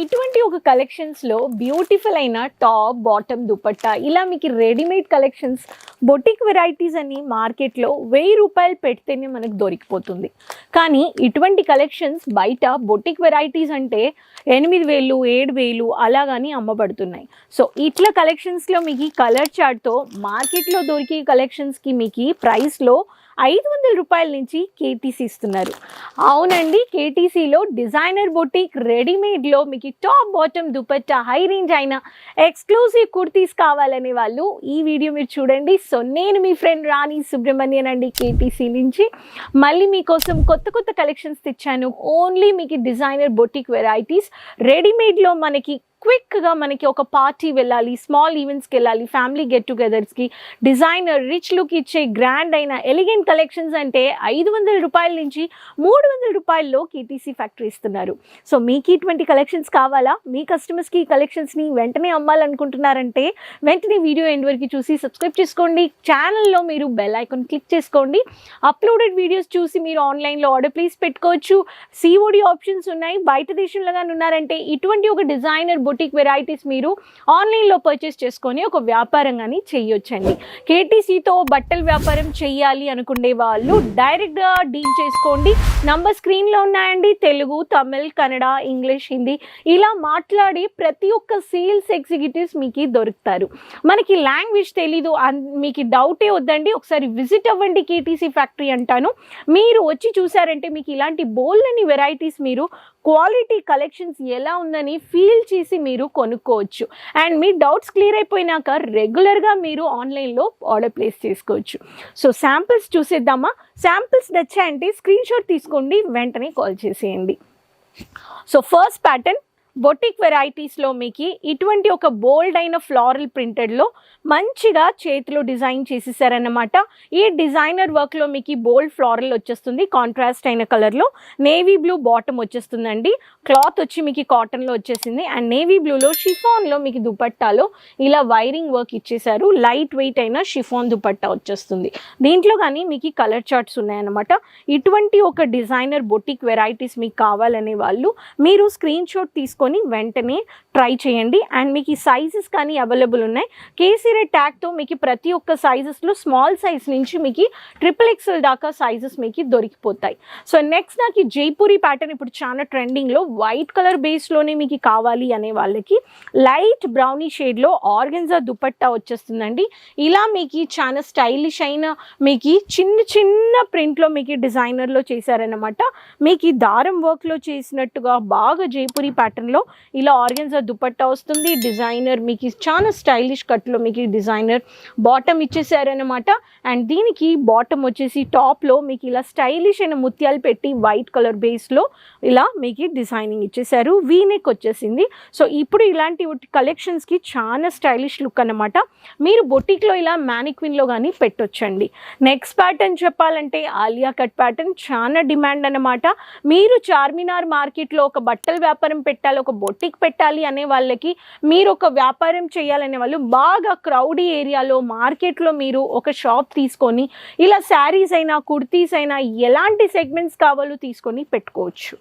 ఇటువంటి ఒక కలెక్షన్స్లో బ్యూటిఫుల్ అయిన టాప్ బాటమ్ దుపట్టా ఇలా మీకు రెడీమేడ్ కలెక్షన్స్ బొటిక్ వెరైటీస్ అని మార్కెట్లో వెయ్యి రూపాయలు పెడితేనే మనకు దొరికిపోతుంది. కానీ ఇటువంటి కలెక్షన్స్ బయట బొటిక్ వెరైటీస్ అంటే ఎనిమిది వేలు ఏడు వేలు అలాగని అమ్మబడుతున్నాయి. సో ఇట్లా కలెక్షన్స్లో మీకు కలర్ చార్ట్తో మార్కెట్లో దొరికే కలెక్షన్స్కి మీకు ప్రైస్లో ఐదు వందల రూపాయల నుంచి కేటీసీ ఇస్తున్నారు. అవునండి కేటీసీలో డిజైనర్ బొటిక్ రెడీమేడ్లో మీకు top bottom dupatta high range అయిన ఎక్స్క్లూజివ్ కుర్తీస్ కావాలనే వాళ్ళు ఈ వీడియో మీరు చూడండి. సో నేను మీ ఫ్రెండ్ రాణి సుబ్రహ్మణ్యన్ అండి కేటీసీ నుంచి. మళ్ళీ మీకోసం కొత్త కొత్త కలెక్షన్స్ తెచ్చాను. ఓన్లీ మీకు డిజైనర్ బొటిక్ వెరైటీస్. రెడీమేడ్లో మనకి క్విక్గా మనకి ఒక పార్టీ వెళ్ళాలి స్మాల్ ఈవెంట్స్కి వెళ్ళాలి ఫ్యామిలీ గెట్ టుగెదర్స్కి డిజైనర్ రిచ్ లుక్ ఇచ్చే గ్రాండ్ అయిన ఎలిగెంట్ కలెక్షన్స్ అంటే ఐదు వందల రూపాయల నుంచి మూడు వందల రూపాయల్లో కేటీసీ ఫ్యాక్టరీ ఇస్తున్నారు. సో మీకు ఇటువంటి కలెక్షన్స్ కావాలా? మీ కస్టమర్స్కి ఈ కలెక్షన్స్ని వెంటనే అమ్మాలనుకుంటున్నారంటే వెంటనే వీడియో ఎండ్ వరకు చూసి సబ్స్క్రైబ్ చేసుకోండి. ఛానల్లో మీరు బెల్ ఐకాన్ క్లిక్ చేసుకోండి. అప్లోడెడ్ వీడియోస్ చూసి మీరు ఆన్లైన్లో ఆర్డర్ ప్లేస్ పెట్టుకోవచ్చు. సిఓడి ఆప్షన్స్ ఉన్నాయి. బయట దేశంలో కానీ ఉన్నారంటే ఇటువంటి ఒక డిజైనర్ బొటిక్ వెరైటీస్ మీరు ఆన్లైన్లో పర్చేస్ చేసుకొని ఒక వ్యాపారం కానీ చేయొచ్చండి. కేటీసీతో బట్టల వ్యాపారం చేయాలి అనుకునే వాళ్ళు డైరెక్ట్గా డీల్ చేసుకోండి. నంబర్ స్క్రీన్లో ఉన్నాయండి. తెలుగు తమిళ్ కన్నడ ఇంగ్లీష్ హిందీ ఇలా మాట్లాడి ప్రతి ఒక్క సేల్స్ ఎగ్జిక్యూటివ్స్ మీకు దొరుకుతారు. మనకి లాంగ్వేజ్ తెలీదు మీకు డౌటే వద్దండి. ఒకసారి విజిట్ అవ్వండి కేటీసీ ఫ్యాక్టరీ అంటాను. మీరు వచ్చి చూసారంటే మీకు ఇలాంటి బోల్డ్ వెరైటీస్ మీరు క్వాలిటీ కలెక్షన్స్ ఎలా ఉందని ఫీల్ చేసి మీరు కొనుక్కోవచ్చు. అండ్ మీ డౌట్స్ క్లియర్ అయిపోయినాక రెగ్యులర్గా మీరు ఆన్లైన్లో ఆర్డర్ ప్లేస్ చేసుకోవచ్చు. సో శాంపిల్స్ చూసేద్దామా? శాంపిల్స్ నచ్చాయంటే స్క్రీన్ షాట్ తీసుకోండి వెంటనే కాల్ చేసేయండి. సో ఫస్ట్ ప్యాటర్న్ బొటిక్ వెరైటీస్లో మీకు ఇటువంటి ఒక బోల్డ్ అయిన ఫ్లారల్ ప్రింటెడ్లో మంచిగా చేతిలో డిజైన్ చేసేసారనమాట ఈ డిజైనర్ వర్క్లో మీకు బోల్డ్ ఫ్లారల్ వచ్చేస్తుంది కాంట్రాస్ట్ అయిన కలర్లో. నేవీ బ్లూ బాటమ్ వచ్చేస్తుందండి. క్లాత్ వచ్చి మీకు కాటన్లో వచ్చేసింది. అండ్ నేవీ బ్లూలో షిఫాన్లో మీకు దుపట్టాలో ఇలా వైరింగ్ వర్క్ ఇచ్చేసారు. లైట్ వెయిట్ అయిన షిఫాన్ దుపట్టా వచ్చేస్తుంది. దీంట్లో కానీ మీకు కలర్ చార్ట్స్ ఉన్నాయన్నమాట. ఇటువంటి ఒక డిజైనర్ బొటిక్ వెరైటీస్ మీకు కావాలనే వాళ్ళు మీరు స్క్రీన్ షాట్ తీసుకొని వెంటనే ట్రై చేయండి. అండ్ మీకు ఈ సైజెస్ కానీ అవైలబుల్ ఉన్నాయి. కేసీరే ట్యాగ్తో మీకు ప్రతి ఒక్క సైజెస్లో స్మాల్ సైజ్ నుంచి మీకు ట్రిపుల్ ఎక్స్ఎల్ దాకా సైజెస్ మీకు దొరికిపోతాయి. సో నెక్స్ట్ నాకు ఈ జైపూరి ప్యాటర్న్ ఇప్పుడు చాలా ట్రెండింగ్లో వైట్ కలర్ బేస్లోనే మీకు కావాలి అనే వాళ్ళకి లైట్ బ్రౌనీ షేడ్లో ఆర్గెన్జా దుపట్టా వచ్చేస్తుందండి. ఇలా మీకు చాలా స్టైలిష్ అయిన మీకు చిన్న చిన్న ప్రింట్లో మీకు డిజైనర్లో చేశారనమాట మీకు ఈ దారం వర్క్లో చేసినట్టుగా బాగా జైపూరి ప్యాటర్న్లో ఇలా ఆర్గెన్జా దుపట్టా వస్తుంది. డిజైనర్ మీకు చాలా స్టైలిష్ కట్లో మీకు డిజైనర్ బాటమ్ ఇచ్చేసారనమాట అండ్ దీనికి బాటమ్ వచ్చేసి టాప్లో మీకు ఇలా స్టైలిష్ అయిన ముత్యాలు పెట్టి వైట్ కలర్ బేస్లో ఇలా మీకు డిజైనింగ్ ఇచ్చేసారు. వీనెక్ వచ్చేసింది. సో ఇప్పుడు ఇలాంటి కలెక్షన్స్కి చాలా స్టైలిష్ లుక్ అన్నమాట. మీరు బొటిక్లో ఇలా మ్యానిక్విన్లో కానీ పెట్టొచ్చండి. నెక్స్ట్ ప్యాటర్న్ చెప్పాలంటే ఆలియా కట్ ప్యాటర్న్ చాలా డిమాండ్ అన్నమాట. మీరు చార్మినార్ మార్కెట్లో ఒక బట్టల వ్యాపారం పెట్టాలి ఒక బొట్టిక్ పెట్టాలి అనే వాళ్ళకి మీరు ఒక వ్యాపారం చేయాలనే వాళ్ళు బాగా క్రౌడీ ఏరియాలో మార్కెట్లో మీరు ఒక షాప్ తీసుకొని ఇలా శారీస్ అయినా కుర్తీస్ అయినా ఎలాంటి సెగ్మెంట్స్ కావాలో తీసుకొని పెట్టుకోవచ్చు.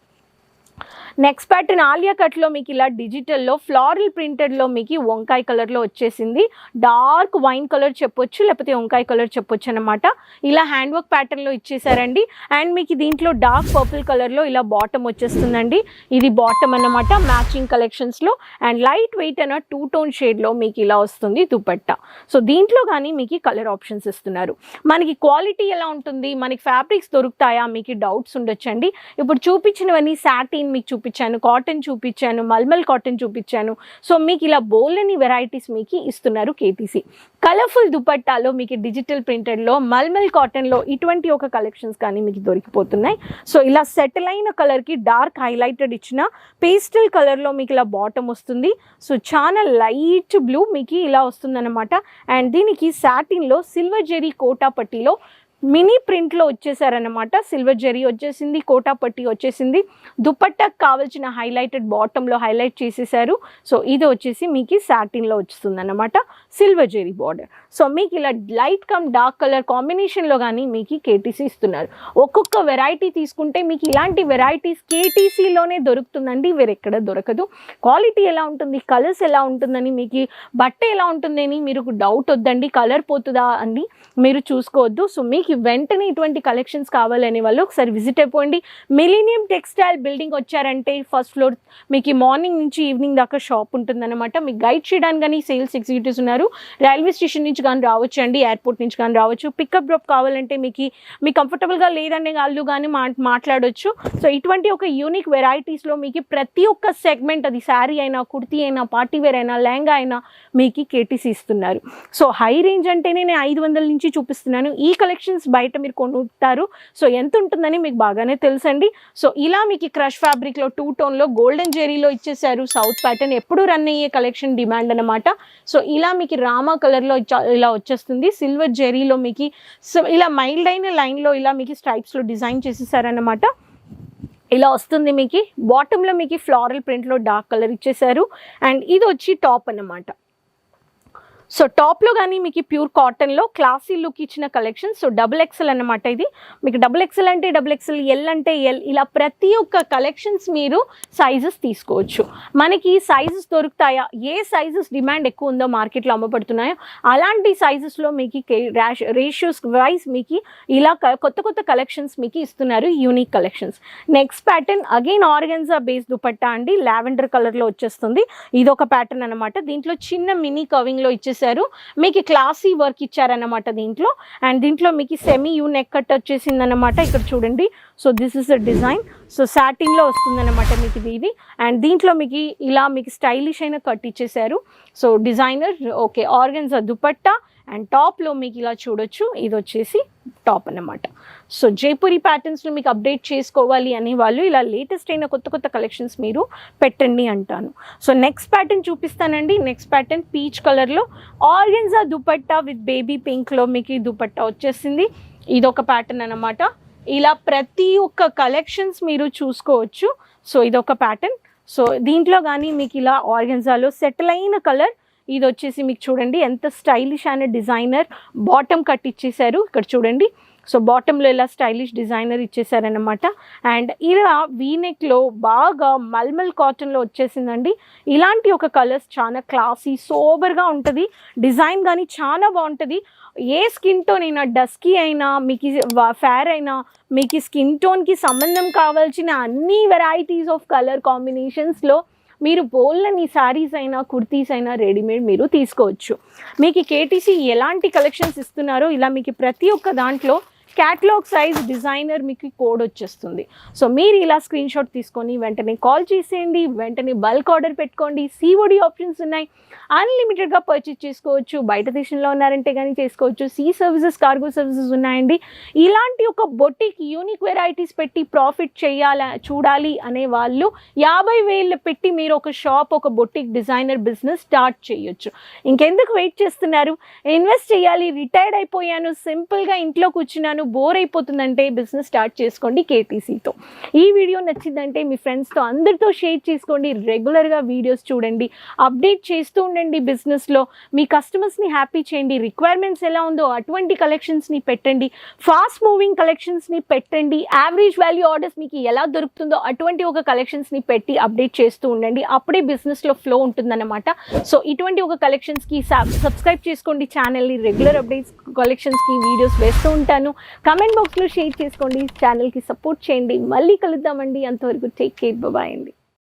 నెక్స్ట్ ప్యాటర్న్ ఆలియా కట్లో మీకు ఇలా డిజిటల్లో ఫ్లారల్ ప్రింటెడ్లో మీకు వంకాయ కలర్లో వచ్చేసింది. డార్క్ వైన్ కలర్ చెప్పొచ్చు లేకపోతే వంకాయ కలర్ చెప్పొచ్చు అనమాట ఇలా హ్యాండ్ వర్క్ ప్యాటర్న్లో ఇచ్చేసారండి. అండ్ మీకు దీంట్లో డార్క్ పర్పుల్ కలర్లో ఇలా బాటమ్ వచ్చేస్తుందండి. ఇది బాటమ్ అన్నమాట మ్యాచింగ్ కలెక్షన్స్లో అండ్ లైట్ వెయిట్ అన్న టూ టోన్ షేడ్లో మీకు ఇలా వస్తుంది దుపట్టా. సో దీంట్లో కానీ మీకు కలర్ ఆప్షన్స్ ఇస్తున్నారు. మనకి క్వాలిటీ ఎలా ఉంటుంది? మనకి ఫ్యాబ్రిక్స్ దొరుకుతాయా? మీకు డౌట్స్ ఉండొచ్చండి. ఇప్పుడు చూపించినవన్నీ సాటిన్ మీకు చూపించాను కాటన్ చూపించాను మల్మల్ కాటన్ చూపించాను. సో మీకు ఇలా బోల్ని వెరైటీస్ మీకు ఇస్తున్నారు కేటీసీ కలర్ఫుల్ దుపట్టాలో మీకు డిజిటల్ ప్రింటెడ్లో మల్మల్ కాటన్లో ఇటువంటి ఒక కలెక్షన్స్ కానీ మీకు దొరికిపోతున్నాయి. సో ఇలా సెటిల్ అయిన కలర్కి డార్క్ హైలైటెడ్ ఇచ్చిన పేస్టల్ కలర్లో మీకు ఇలా బాటమ్ వస్తుంది. సో చాలా లైట్ బ్లూ మీకు ఇలా వస్తుందన్నమాట. అండ్ దీనికి సాటిన్లో సిల్వర్ జెరీ కోటా పట్టీలో మినీ ప్రింట్లో వచ్చేసారనమాట సిల్వర్ జెరీ వచ్చేసింది కోటా పట్టి వచ్చేసింది. దుప్పట్టకు కావాల్సిన హైలైటెడ్ బాటంలో హైలైట్ చేసేసారు. సో ఇది వచ్చేసి మీకు సాటిన్లో వస్తుంది అనమాట సిల్వర్ జెరీ బార్డర్. సో మీకు ఇలా లైట్ కమ్ డార్క్ కలర్ కాంబినేషన్లో కానీ మీకు కేటీసీ ఇస్తున్నారు. ఒక్కొక్క వెరైటీ తీసుకుంటే మీకు ఇలాంటి వెరైటీస్ కేటీసీలోనే దొరుకుతుందండి. వేరెక్కడ దొరకదు. క్వాలిటీ ఎలా ఉంటుంది కలర్స్ ఎలా ఉంటుందని మీకు బట్ట ఎలా ఉంటుందని మీరు డౌట్ వద్దండి. కలర్ పోతుందా అని మీరు చూసుకోవద్దు. సో మీకు వెంటనే ఇటువంటి కలెక్షన్స్ కావాలనే వాళ్ళు ఒకసారి విజిట్ అయిపోండి. మిలీనియం టెక్స్టైల్ బిల్డింగ్ వచ్చారంటే ఫస్ట్ ఫ్లోర్ మీకు మార్నింగ్ నుంచి ఈవినింగ్ దాకా షాప్ ఉంటుందన్నమాట. మీకు గైడ్ చేయడానికి కానీ సేల్స్ ఎగ్జిక్యూటివ్స్ ఉన్నారు. రైల్వే స్టేషన్ నుంచి కానీ రావచ్చు అండి ఎయిర్పోర్ట్ నుంచి కానీ రావచ్చు. పికప్ డ్రాప్ కావాలంటే మీకు మీ కంఫర్టబుల్గా లేదనే వాళ్ళు కానీ మా మాట్లాడొచ్చు. సో ఇటువంటి ఒక యూనిక్ వెరైటీస్లో మీకు ప్రతి ఒక్క సెగ్మెంట్ అది శారీ అయినా కుర్తీ అయినా పార్టీ వేర్ అయినా లెహంగా అయినా మీకు కేటీసీ ఇస్తున్నారు. సో హై రేంజ్ అంటేనే నేను ఐదు వందల నుంచి చూపిస్తున్నాను. ఈ కలెక్షన్స్ బయట మీరు కొనుక్కుంటారు. సో ఎంత ఉంటుందని మీకు బాగానే తెలుసండి. సో ఇలా మీకు క్రష్ ఫ్యాబ్రిక్లో టూ టోన్లో గోల్డెన్ జెరీలో ఇచ్చేసారు సౌత్ ప్యాటర్న్ ఎప్పుడు రన్ అయ్యే కలెక్షన్ డిమాండ్ అనమాట సో ఇలా మీకు రామా కలర్లో ఇలా వచ్చేస్తుంది. సిల్వర్ జెరీలో మీకు సో ఇలా మైల్డ్ అయిన లైన్లో ఇలా మీకు స్ట్రైప్స్లో డిజైన్ చేసేసారనమాట ఇలా వస్తుంది మీకు బాటంలో మీకు ఫ్లారల్ ప్రింట్లో డార్క్ కలర్ ఇచ్చేసారు అండ్ ఇది వచ్చి టాప్ అన్నమాట. సో టాప్లో కానీ మీకు ప్యూర్ కాటన్లో క్లాసీ లుక్ ఇచ్చిన కలెక్షన్ సో డబుల్ ఎక్సెల్ అన్నమాట ఇది. మీకు డబుల్ ఎక్సెల్ అంటే డబుల్ ఎక్సెల్ ఎల్ అంటే ఎల్ ఇలా ప్రతి ఒక్క కలెక్షన్స్ మీరు సైజెస్ తీసుకోవచ్చు. మనకి సైజెస్ దొరుకుతాయా? ఏ సైజెస్ డిమాండ్ ఎక్కువ ఉందో మార్కెట్లో అమ్మబడుతున్నాయో అలాంటి సైజెస్లో మీకు ర్యాష్ రేషియోస్ వైజ్ మీకు ఇలా క- కొత్త కొత్త కలెక్షన్స్ మీకు ఇస్తున్నారు unique collections. Next pattern again organza base dupatta అండి లావెండర్ కలర్లో వచ్చేస్తుంది. ఇది ఒక ప్యాటర్న్ అనమాట దీంట్లో చిన్న మినీ కవింగ్లో చేశారు. మీకు క్లాసీ వర్క్ ఇచ్చారన్నమాట దీంట్లో. అండ్ దీంట్లో మీకు సెమీ యూ నెక్ కట్ వచ్చేసింది అనమాట ఇక్కడ చూడండి. So this is the design so సాటిన్లో వస్తుందన్నమాట మీకు ఇది ఇది. అండ్ దీంట్లో మీకు ఇలా మీకు స్టైలిష్ అయిన కట్ ఇచ్చేసారు so designer okay organza dupatta and టాప్లో మీకు ఇలా చూడొచ్చు. ఇది వచ్చేసి టాప్ అన్నమాట. సో జైపూరి ప్యాటర్న్స్లో మీకు అప్డేట్ చేసుకోవాలి అనే వాళ్ళు ఇలా లేటెస్ట్ అయిన కొత్త కొత్త కలెక్షన్స్ మీరు పెట్టండి అంటాను. సో నెక్స్ట్ ప్యాటర్న్ చూపిస్తానండి. నెక్స్ట్ ప్యాటర్న్ పీచ్ కలర్లో ఆర్గెన్జా దుపట్టా విత్ బేబీ పింక్లో మీకు ఈ దుపట్టా వచ్చేసింది. ఇది ఒక ప్యాటర్న్ అనమాట ఇలా ప్రతి ఒక్క కలెక్షన్స్ మీరు చూసుకోవచ్చు. సో ఇదొక ప్యాటర్న్ సో దీంట్లో కానీ మీకు ఇలా ఆర్గెన్జాలో సెటిల్ అయిన కలర్ ఇది వచ్చేసి మీకు చూడండి ఎంత స్టైలిష్ అనే డిజైనర్ బాటమ్ కట్ ఇచ్చేసారు ఇక్కడ చూడండి సో బాటంలో ఇలా స్టైలిష్ డిజైనర్ ఇచ్చేసారనమాట అండ్ ఇలా వీనెక్లో బాగా మల్మల్ కాటన్లో వచ్చేసిందండి. ఇలాంటి ఒక కలర్స్ చాలా క్లాసీ సోబర్గా ఉంటుంది. డిజైన్ కానీ చాలా బాగుంటుంది. ఏ స్కిన్ టోన్ అయినా డస్కీ అయినా మీకు ఫేర్ అయినా మీకు స్కిన్ టోన్కి సంబంధం కావాల్సిన అన్ని వెరైటీస్ ఆఫ్ కలర్ కాంబినేషన్స్లో మీరు బోల్లని శారీస్ అయినా కుర్తీస్ అయినా రెడీమేడ్ మీరు తీసుకోవచ్చు. మీకు కేటీసీ ఎలాంటి కలెక్షన్స్ ఇస్తున్నారో ఇలా మీకు ప్రతి ఒక్క దాంట్లో క్యాట్లాగ్ సైజ్ డిజైనర్ మీకు కోడ్ వచ్చేస్తుంది. సో మీరు ఇలా స్క్రీన్ షాట్ తీసుకొని వెంటనే కాల్ చేసేయండి వెంటనే బల్క్ ఆర్డర్ పెట్టుకోండి. సిఓడి ఆప్షన్స్ ఉన్నాయి. అన్లిమిటెడ్గా పర్చేస్ చేసుకోవచ్చు బయట దేశంలో ఉన్నారంటే కానీ చేసుకోవచ్చు. సీ సర్వీసెస్ కార్గో సర్వీసెస్ ఉన్నాయండి. ఇలాంటి ఒక బొటిక్ యూనిక్ వెరైటీస్ పెట్టి ప్రాఫిట్ చేయాల చూడాలి అనే వాళ్ళు యాభై వేలు పెట్టి మీరు ఒక షాప్ ఒక బొటిక్ డిజైనర్ బిజినెస్ స్టార్ట్ చేయొచ్చు. ఇంకెందుకు వెయిట్ చేస్తున్నారు? ఇన్వెస్ట్ చేయాలి రిటైర్డ్ అయిపోయాను సింపుల్గా ఇంట్లో కూర్చున్నాను బోర్ అయిపోతుందంటే బిజినెస్ స్టార్ట్ చేసుకోండి కేటీసీతో ఈ వీడియో నచ్చిందంటే మీ ఫ్రెండ్స్తో అందరితో షేర్ చేసుకోండి రెగ్యులర్గా వీడియోస్ చూడండి అప్డేట్ చేస్తూ ఉండండి బిజినెస్లో మీ కస్టమర్స్ని హ్యాపీ చేయండి రిక్వైర్మెంట్స్ ఎలా ఉందో అటువంటి కలెక్షన్స్ని పెట్టండి ఫాస్ట్ మూవింగ్ కలెక్షన్స్ని పెట్టండి యావరేజ్ వాల్యూ ఆర్డర్స్ మీకు ఎలా దొరుకుతుందో అటువంటి ఒక కలెక్షన్స్ని పెట్టి అప్డేట్ చేస్తూ ఉండండి. అప్పుడే బిజినెస్లో ఫ్లో ఉంటుందన్నమాట. సో ఇటువంటి ఒక కలెక్షన్స్కి సబ్స్క్రైబ్ చేసుకోండి ఛానల్ని రెగ్యులర్ అప్డేట్స్ కలెక్షన్స్కి వీడియోస్ వేస్తూ ఉంటాను. కమెంట్ బాక్స్లో షేర్ చేసుకోండి. ఛానల్కి సపోర్ట్ చేయండి. మళ్ళీ కలుద్దామండి. అంతవరకు టేక్ కేర్ బాయ్ అండి.